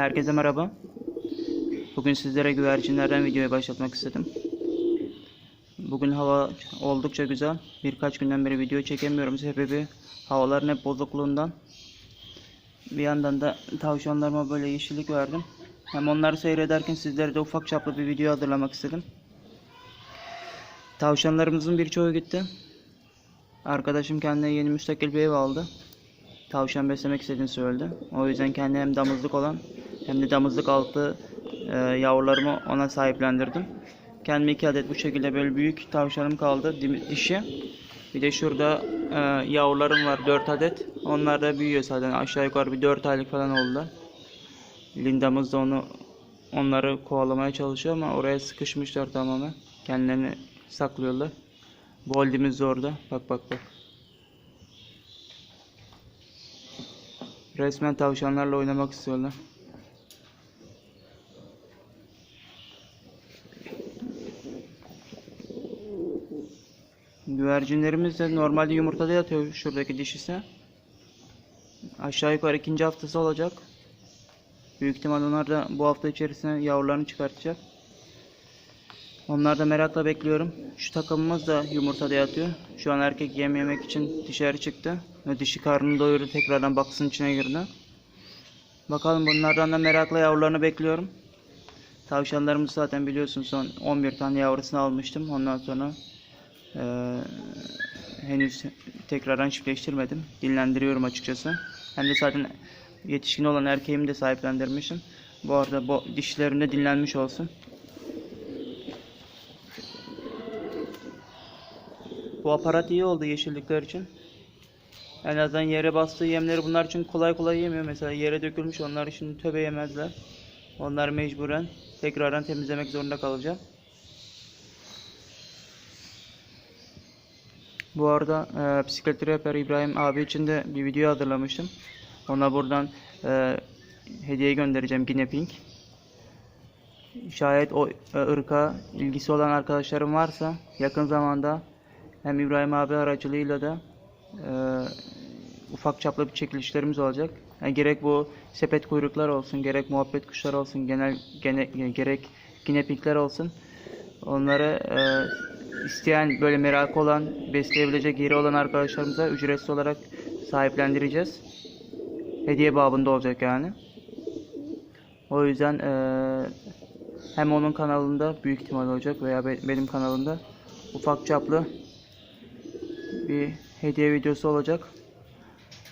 Herkese merhaba. Bugün sizlere güvercinlerden videoyu başlatmak istedim. Bugün hava oldukça güzel. Birkaç günden beri video çekemiyorum. Sebebi havaların hep bozukluğundan. Bir yandan da tavşanlarıma böyle yeşillik verdim. Hem onları seyrederken sizlere de ufak çaplı bir video hazırlamak istedim. Tavşanlarımızın birçoğu gitti. Arkadaşım kendine yeni müstakil bir ev aldı. Tavşan beslemek istediğini söyledi. O yüzden kendi hem damızlık olan hem de damızlık altı e, yavrularımı ona sahiplendirdim. Kendime iki adet bu şekilde böyle büyük tavşanım kaldı di- dişi. Bir de şurada e, yavrularım var 4 adet. Onlar da büyüyor zaten aşağı yukarı bir 4 aylık falan oldular. Lindamız da onu onları kovalamaya çalışıyor ama oraya sıkışmışlar tamamen. Kendilerini saklıyorlar. Boldimiz orada. Bak bak bak. Resmen tavşanlarla oynamak istiyorlar. Güvercinlerimiz de normalde yumurtada yatıyor şuradaki dişisi. Aşağı yukarı ikinci haftası olacak. Büyük ihtimal onlar da bu hafta içerisinde yavrularını çıkartacak. Onlar da merakla bekliyorum. Şu takımımız da yumurtada yatıyor. Şu an erkek yem yemek için dışarı çıktı. Dişi karnını doyurdu. Tekrardan baksın içine girdi. Bakalım bunlardan da merakla yavrularını bekliyorum. Tavşanlarımız zaten biliyorsun son 11 tane yavrusunu almıştım. Ondan sonra eee, henüz tekrardan çiftleştirmedim. Dinlendiriyorum açıkçası. Hem de zaten yetişkin olan erkeğimi de sahiplendirmişim. Bu arada bu dişlerim de dinlenmiş olsun. Bu aparat iyi oldu yeşillikler için. En azından yere bastığı yemleri bunlar için kolay kolay yemiyor. Mesela yere dökülmüş onlar için töbe yemezler. Onlar mecburen tekrardan temizlemek zorunda kalacağım. Bu arada e, bisiklet rapper İbrahim abi için de bir video hazırlamıştım. Ona buradan e, hediye göndereceğim Guinea Pig. Şayet o e, ırka ilgisi olan arkadaşlarım varsa yakın zamanda hem İbrahim abi aracılığıyla da e, ufak çaplı bir çekilişlerimiz olacak. Yani gerek bu sepet kuyruklar olsun, gerek muhabbet kuşları olsun, genel gene, gerek ginepikler olsun. Onları e, isteyen böyle merakı olan, besleyebilecek yeri olan arkadaşlarımıza ücretsiz olarak sahiplendireceğiz. Hediye babında olacak yani. O yüzden e, hem onun kanalında büyük ihtimal olacak veya be- benim kanalımda ufak çaplı bir hediye videosu olacak.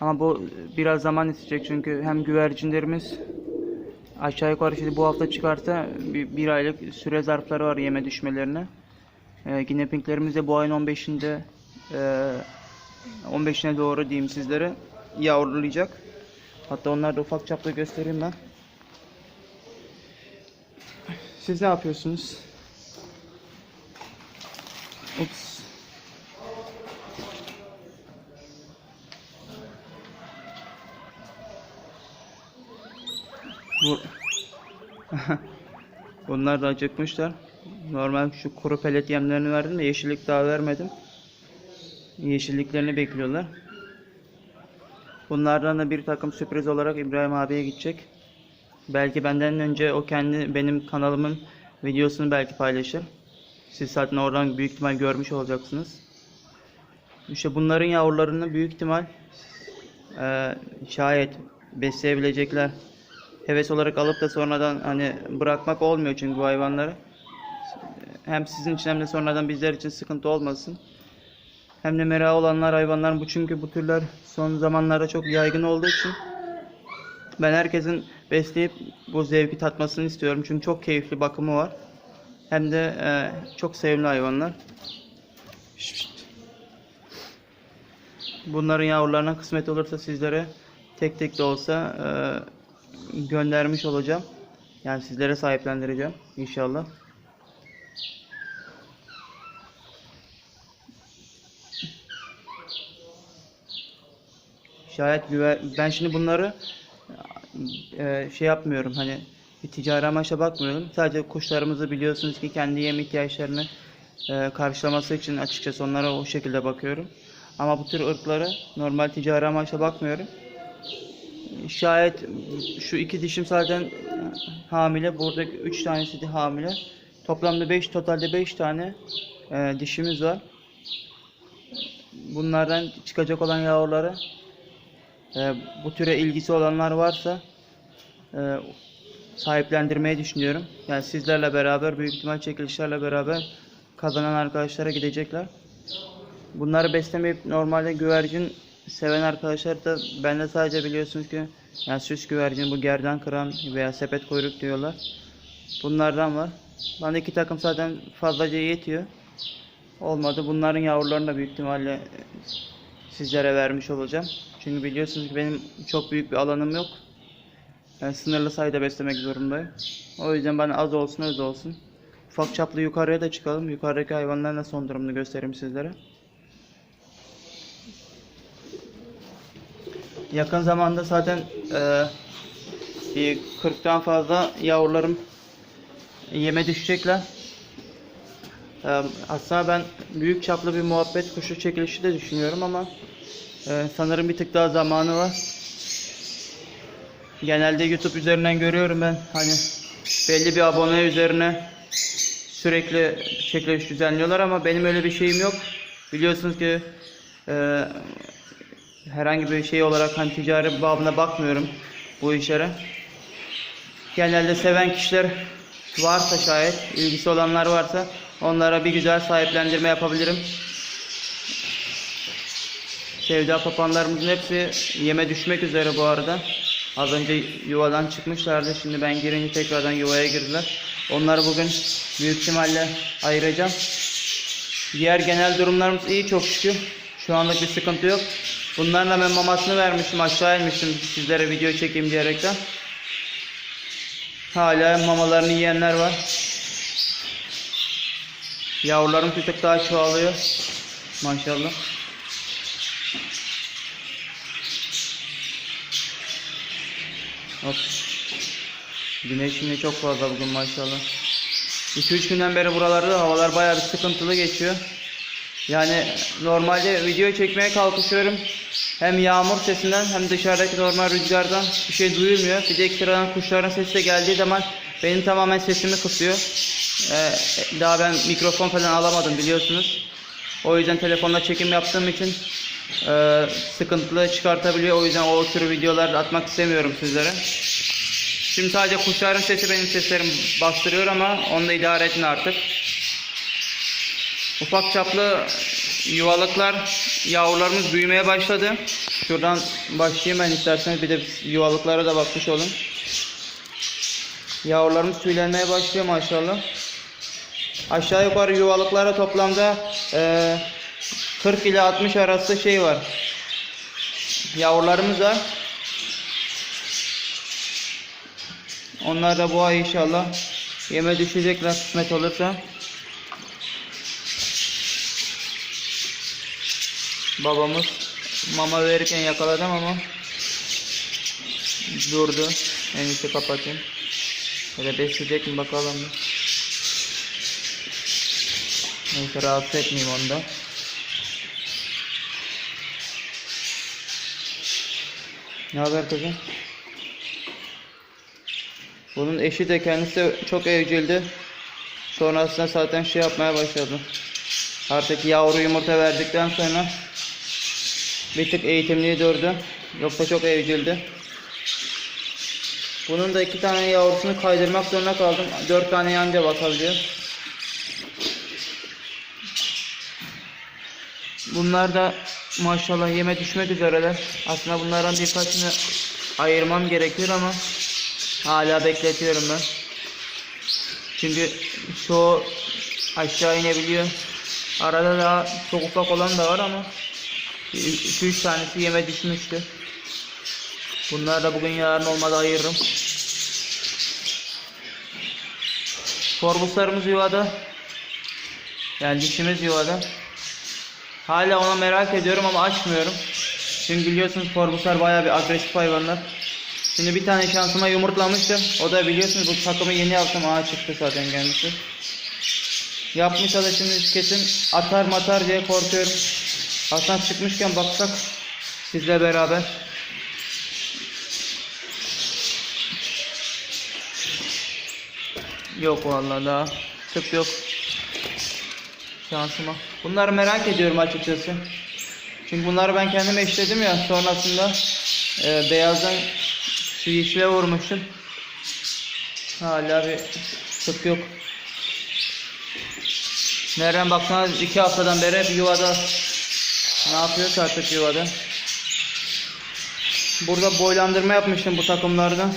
Ama bu biraz zaman isteyecek çünkü hem güvercinlerimiz aşağı yukarı şimdi bu hafta çıkarsa bir, bir aylık süre zarfları var yeme düşmelerine. Ee, Guinea de bu ayın 15'inde e, 15'ine doğru diyeyim sizlere yavrulayacak. Hatta onları da ufak çaplı göstereyim ben. Siz ne yapıyorsunuz? Ups. Bu... Bunlar da acıkmışlar. Normal şu kuru pelet yemlerini verdim de yeşillik daha vermedim. Yeşilliklerini bekliyorlar. Bunlardan da bir takım sürpriz olarak İbrahim abiye gidecek. Belki benden önce o kendi benim kanalımın videosunu belki paylaşır. Siz zaten oradan büyük ihtimal görmüş olacaksınız. İşte bunların yavrularını büyük ihtimal eee şayet besleyebilecekler heves olarak alıp da sonradan hani bırakmak olmuyor çünkü bu hayvanları. Hem sizin için hem de sonradan bizler için sıkıntı olmasın. Hem de merak olanlar hayvanlar bu çünkü bu türler son zamanlarda çok yaygın olduğu için ben herkesin besleyip bu zevki tatmasını istiyorum. Çünkü çok keyifli bakımı var. Hem de e, çok sevimli hayvanlar. Bunların yavrularına kısmet olursa sizlere tek tek de olsa e, göndermiş olacağım. Yani sizlere sahiplendireceğim inşallah. Şayet güve- ben şimdi bunları e, şey yapmıyorum hani bir ticari amaçla bakmıyorum. Sadece kuşlarımızı biliyorsunuz ki kendi yem ihtiyaçlarını e, karşılaması için açıkçası onlara o şekilde bakıyorum. Ama bu tür ırkları normal ticari amaçla bakmıyorum. Şayet şu iki dişim zaten hamile. Buradaki üç tanesi de hamile. Toplamda 5 totalde 5 tane e, dişimiz var. Bunlardan çıkacak olan yavruları e, bu türe ilgisi olanlar varsa e, sahiplendirmeyi düşünüyorum. Yani sizlerle beraber büyük ihtimal çekilişlerle beraber kazanan arkadaşlara gidecekler. Bunları beslemeyip normalde güvercin seven arkadaşlar da bende sadece biliyorsunuz ki yani süs güvercin bu gerdan kıran veya sepet kuyruk diyorlar. Bunlardan var. Bana iki takım zaten fazlaca yetiyor. Olmadı. Bunların yavrularını da büyük ihtimalle sizlere vermiş olacağım. Çünkü biliyorsunuz ki benim çok büyük bir alanım yok. Yani sınırlı sayıda beslemek zorundayım. O yüzden bana az olsun öz olsun. Ufak çaplı yukarıya da çıkalım. Yukarıdaki hayvanların da son durumunu göstereyim sizlere. Yakın zamanda zaten e, bir 40'tan fazla yavrularım yeme düşecekler. E, aslında ben büyük çaplı bir muhabbet kuşu çekilişi de düşünüyorum ama e, sanırım bir tık daha zamanı var. Genelde YouTube üzerinden görüyorum ben hani belli bir abone üzerine sürekli çekiliş düzenliyorlar ama benim öyle bir şeyim yok. Biliyorsunuz ki e, herhangi bir şey olarak hani ticari babına bakmıyorum bu işlere. Genelde seven kişiler varsa şayet, ilgisi olanlar varsa onlara bir güzel sahiplendirme yapabilirim. Sevda papanlarımızın hepsi yeme düşmek üzere bu arada. Az önce yuvadan çıkmışlardı. Şimdi ben girince tekrardan yuvaya girdiler. Onları bugün büyük ihtimalle ayıracağım. Diğer genel durumlarımız iyi çok şükür. Şu anlık bir sıkıntı yok. Bunlarla ben mamasını vermiştim. Aşağı inmiştim sizlere video çekeyim diyerekten. Hala mamalarını yiyenler var. Yavrularım bir tık daha çoğalıyor. Maşallah. Hop. Güneş yine çok fazla bugün maşallah. 2-3 günden beri buralarda havalar bayağı bir sıkıntılı geçiyor. Yani normalde video çekmeye kalkışıyorum. Hem yağmur sesinden hem dışarıdaki normal rüzgardan bir şey duyulmuyor. Bir de ekstradan kuşların sesi de geldiği zaman benim tamamen sesimi kısıyor. Ee, daha ben mikrofon falan alamadım biliyorsunuz. O yüzden telefonla çekim yaptığım için e, sıkıntılı çıkartabiliyor. O yüzden o tür videolar atmak istemiyorum sizlere. Şimdi sadece kuşların sesi benim seslerim bastırıyor ama onu da idare edin artık. Ufak çaplı yuvalıklar yavrularımız büyümeye başladı. Şuradan başlayayım ben isterseniz bir de yuvalıklara da bakmış olun. Yavrularımız tüylenmeye başlıyor maşallah. Aşağı yukarı yuvalıklara toplamda eee 40 ile 60 arası şey var. Yavrularımız var. Onlar da bu ay inşallah yeme düşecekler kısmet olursa. Babamız mama verirken yakaladım ama durdu. En iyisi kapatayım. Böyle besleyecek mi bakalım. Neyse rahatsız etmeyeyim onu Ne haber kızım? Bunun eşi de kendisi çok evcildi. Sonrasında zaten şey yapmaya başladı. Artık yavru yumurta verdikten sonra bir tık eğitimliği durdu. Yoksa çok evcildi. Bunun da iki tane yavrusunu kaydırmak zorunda kaldım. Dört tane yanca bakabiliyor. Bunlar da maşallah yeme düşmek üzereler. Aslında bunlardan birkaçını ayırmam gerekiyor ama hala bekletiyorum ben. Çünkü çoğu aşağı inebiliyor. Arada daha çok ufak olan da var ama 2-3 tanesi yeme düşmüştü. Bunları da bugün yarın olmadı ayırırım. Korbuslarımız yuvada. Yani dişimiz yuvada. Hala ona merak ediyorum ama açmıyorum. Çünkü biliyorsunuz korbuslar baya bir agresif hayvanlar. Şimdi bir tane şansıma yumurtlamıştım. O da biliyorsunuz bu takımı yeni yaptım. Ağa çıktı zaten kendisi. Yapmış da şimdi kesin atar matar diye korkuyorum. Hasan çıkmışken baksak sizle beraber. Yok vallahi daha tıp yok. Şansıma. Bunları merak ediyorum açıkçası. Çünkü bunları ben kendim eşledim ya sonrasında e, beyazdan şu yeşile vurmuştum. Hala bir tıp yok. Nereden baksanız iki haftadan beri hep yuvada ne yapıyorsa artık yuvada. Burada boylandırma yapmıştım bu takımlarda.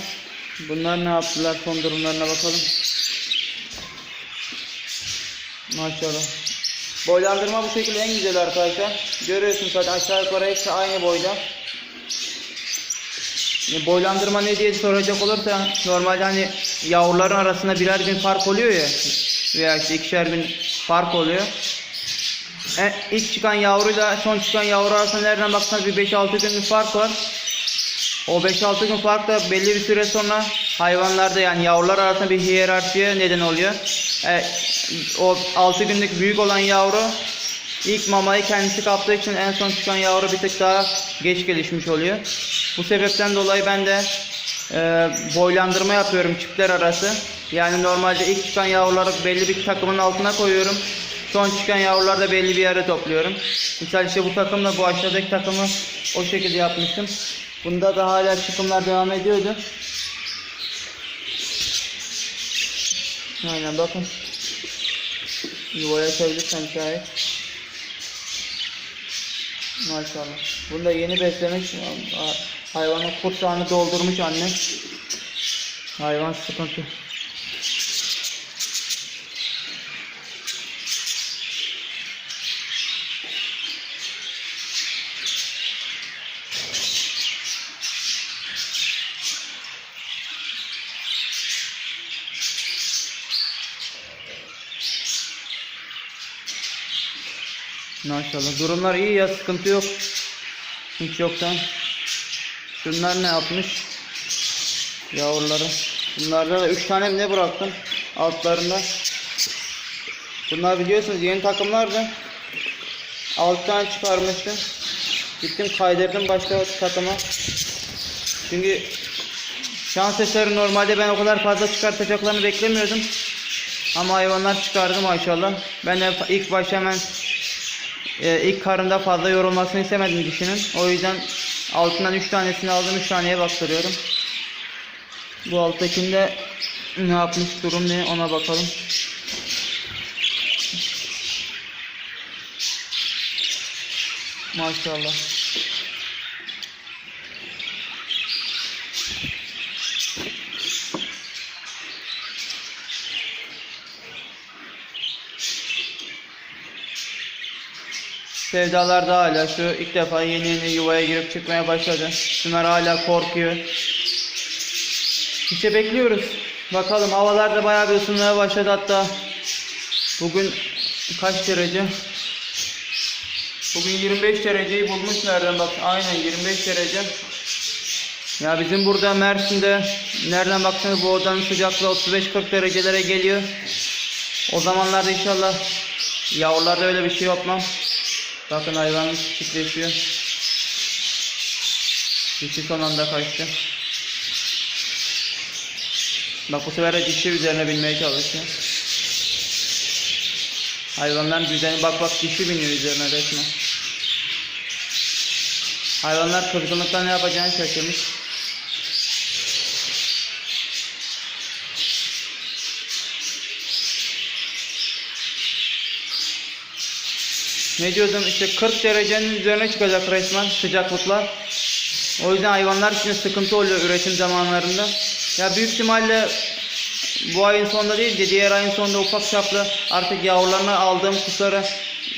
Bunlar ne yaptılar son durumlarına bakalım. Maşallah. Boylandırma bu şekilde en güzel arkadaşlar. Görüyorsunuz zaten aşağı yukarı hepsi aynı boyda. E, Boylandırma ne diye soracak olursa normalde hani yavruların arasında birer gün fark oluyor ya veya işte ikişer gün fark oluyor. E, ilk çıkan yavruyla son çıkan yavru arasında nereden baksanız bir 5-6 gün bir fark var. O 5-6 gün fark da belli bir süre sonra hayvanlarda yani yavrular arasında bir hiyerarşiye neden oluyor. E, o 6 günlük büyük olan yavru ilk mamayı kendisi kaptığı için en son çıkan yavru bir tık daha geç gelişmiş oluyor. Bu sebepten dolayı ben de e, boylandırma yapıyorum çiftler arası. Yani normalde ilk çıkan yavruları belli bir takımın altına koyuyorum. Son çıkan yavruları da belli bir yere topluyorum. Misal işte bu takımla bu aşağıdaki takımı o şekilde yapmıştım. Bunda da hala çıkımlar devam ediyordu. Aynen bakın. Yuvaya açabilirsen şayet. Maşallah. Bunu da yeni beslemiş. Hayvanın kursağını doldurmuş anne. Hayvan sıkıntı. Maşallah. Durumlar iyi ya sıkıntı yok. Hiç yoktan. Şunlar ne yapmış? Yavruları. Bunlarda da 3 tane ne bıraktım altlarında. Bunlar biliyorsunuz yeni takımlardı. 6 tane çıkarmıştım. Gittim kaydırdım başka takıma. Çünkü şans eseri normalde ben o kadar fazla çıkartacaklarını beklemiyordum. Ama hayvanlar çıkardı maşallah. Ben de ilk başta hemen e, ilk karında fazla yorulmasını istemedim dişinin. O yüzden altından 3 tanesini aldım 3 taneye baktırıyorum. Bu alttakinde ne yapmış durum ne ona bakalım. Maşallah. Sevdalar da hala şu ilk defa yeni yeni yuvaya girip çıkmaya başladı. Şunlar hala korkuyor. İşte bekliyoruz. Bakalım havalar da bayağı bir ısınmaya başladı hatta. Bugün kaç derece? Bugün 25 dereceyi bulmuş nereden bak. Aynen 25 derece. Ya bizim burada Mersin'de nereden baksanız bu odanın sıcaklığı 35-40 derecelere geliyor. O zamanlarda inşallah yavrularda öyle bir şey yapmam. Bakın hayvanımız çiftleşiyor. Dişi son anda kaçtı. Bak bu sefer de dişi üzerine binmeye çalışıyor. Hayvanlar düzeni bak bak dişi biniyor üzerine resmen. Hayvanlar kızgınlıktan ne yapacağını şaşırmış. Ne diyordum işte 40 derecenin üzerine çıkacak resmen sıcaklıklar. O yüzden hayvanlar için sıkıntı oluyor üretim zamanlarında. Ya büyük ihtimalle bu ayın sonunda değil de diğer ayın sonunda ufak çaplı artık yavrularını aldığım kuşları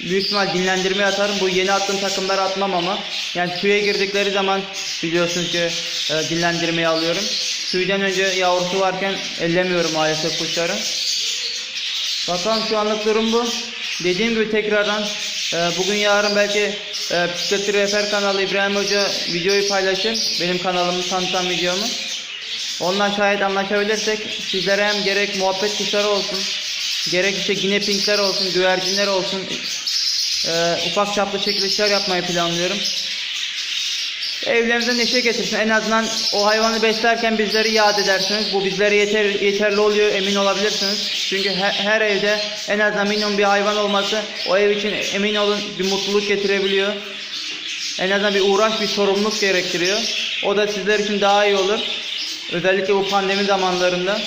büyük ihtimal dinlendirmeye atarım. Bu yeni attığım takımları atmam ama. Yani suya girdikleri zaman biliyorsunuz ki e, dinlendirmeye alıyorum. Suydan önce yavrusu varken ellemiyorum maalesef kuşları. Bakalım şu anlık durum bu. Dediğim gibi tekrardan bugün yarın belki e, Psikiyatri Refer kanalı İbrahim Hoca videoyu paylaşır. Benim kanalımı tanıtan videomu. Onunla şayet anlaşabilirsek sizlere hem gerek muhabbet kuşları olsun, gerek işte yine pinkler olsun, güvercinler olsun, e, ufak çaplı çekilişler yapmayı planlıyorum. evlerinize neşe getirsin. En azından o hayvanı beslerken bizleri yad edersiniz. Bu bizlere yeter, yeterli oluyor emin olabilirsiniz. Çünkü her, her evde en azından minimum bir hayvan olması o ev için emin olun bir mutluluk getirebiliyor. En azından bir uğraş, bir sorumluluk gerektiriyor. O da sizler için daha iyi olur. Özellikle bu pandemi zamanlarında.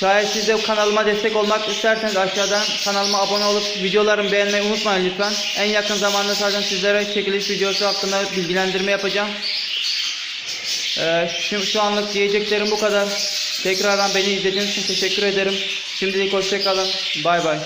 Şayet siz de kanalıma destek olmak isterseniz aşağıdan kanalıma abone olup videolarımı beğenmeyi unutmayın lütfen. En yakın zamanda zaten sizlere çekiliş videosu hakkında bilgilendirme yapacağım. Ee, şu, şu anlık diyeceklerim bu kadar. Tekrardan beni izlediğiniz için teşekkür ederim. Şimdilik hoşçakalın. Bay bay.